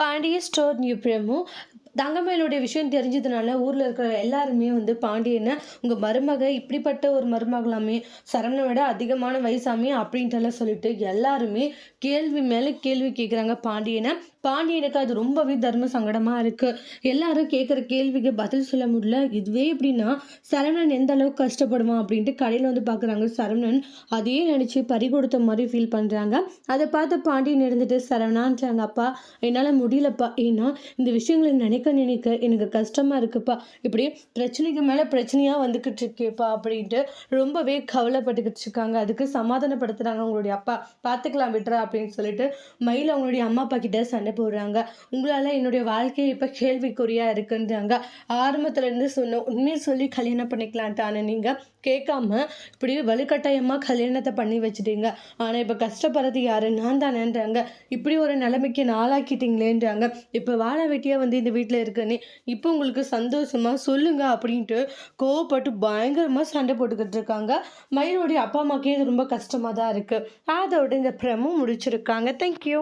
Pandya store న్యూబ్రము தங்கமயிலுடைய விஷயம் தெரிஞ்சதுனால ஊரில் இருக்கிற எல்லாருமே வந்து பாண்டியனை உங்கள் மருமக இப்படிப்பட்ட ஒரு மருமகளாமே சரவணை விட அதிகமான வயசாமே அப்படின்ட்டுலாம் சொல்லிட்டு எல்லாருமே கேள்வி மேலே கேள்வி கேட்குறாங்க பாண்டியனை. பாண்டியனுக்கு அது ரொம்பவே தர்ம சங்கடமாக இருக்குது எல்லாரும் கேட்குற கேள்விக்கு பதில் சொல்ல முடியல. இதுவே எப்படின்னா சரவணன் எந்த அளவுக்கு கஷ்டப்படுவான் அப்படின்ட்டு கடையில் வந்து பார்க்குறாங்க சரவணன் அதையே நினச்சி பறி கொடுத்த மாதிரி ஃபீல் பண்ணுறாங்க அதை பார்த்து பாண்டியன் இருந்துட்டு சரவணான்றாங்க அப்பா என்னால் முடியலப்பா. ஏன்னா இந்த விஷயங்களை நினைக்க நினைக்க எனக்கு கஷ்டமாக இருக்குப்பா. இப்படி பிரச்சனைக்கு மேலே பிரச்சனையாக வந்துக்கிட்டு இருக்கேப்பா அப்படின்ட்டு ரொம்பவே கவலைப்பட்டுக்கிட்டு இருக்காங்க. அதுக்கு சமாதானப்படுத்துகிறாங்க அவங்களுடைய அப்பா. பார்த்துக்கலாம் விட்டுறா அப்படின்னு சொல்லிட்டு மயில் அவங்களுடைய அம்மா அப்பா கிட்ட சண்டை போடுறாங்க. உங்களால் என்னுடைய வாழ்க்கையை இப்போ கேள்விக்குறியாக இருக்குன்றாங்க. ஆரம்பத்துலேருந்து சொன்ன உண்மையை சொல்லி கல்யாணம் பண்ணிக்கலான்ட்டான நீங்கள் கேட்காம இப்படி வலுக்கட்டாயமாக கல்யாணத்தை பண்ணி வச்சுட்டீங்க. ஆனால் இப்போ கஷ்டப்படுறது யாரு? நான் தானேன்றாங்க. இப்படி ஒரு நிலைமைக்கு நாளாக்கிட்டீங்களேன்றாங்க இப்போ வாழ வெட்டியாக வந்து இந்த வீட்டில் இருக்குன்னு இப்போ உங்களுக்கு சந்தோஷமா சொல்லுங்க அப்படின்ட்டு கோவப்பட்டு பயங்கரமாக சண்டை போட்டுக்கிட்டு இருக்காங்க. மயிலோடைய அப்பா அம்மாக்கே இது ரொம்ப கஷ்டமாக தான் இருக்குது அதோட இந்த பிரமும் முடிச்சிருக்காங்க. தேங்க்யூ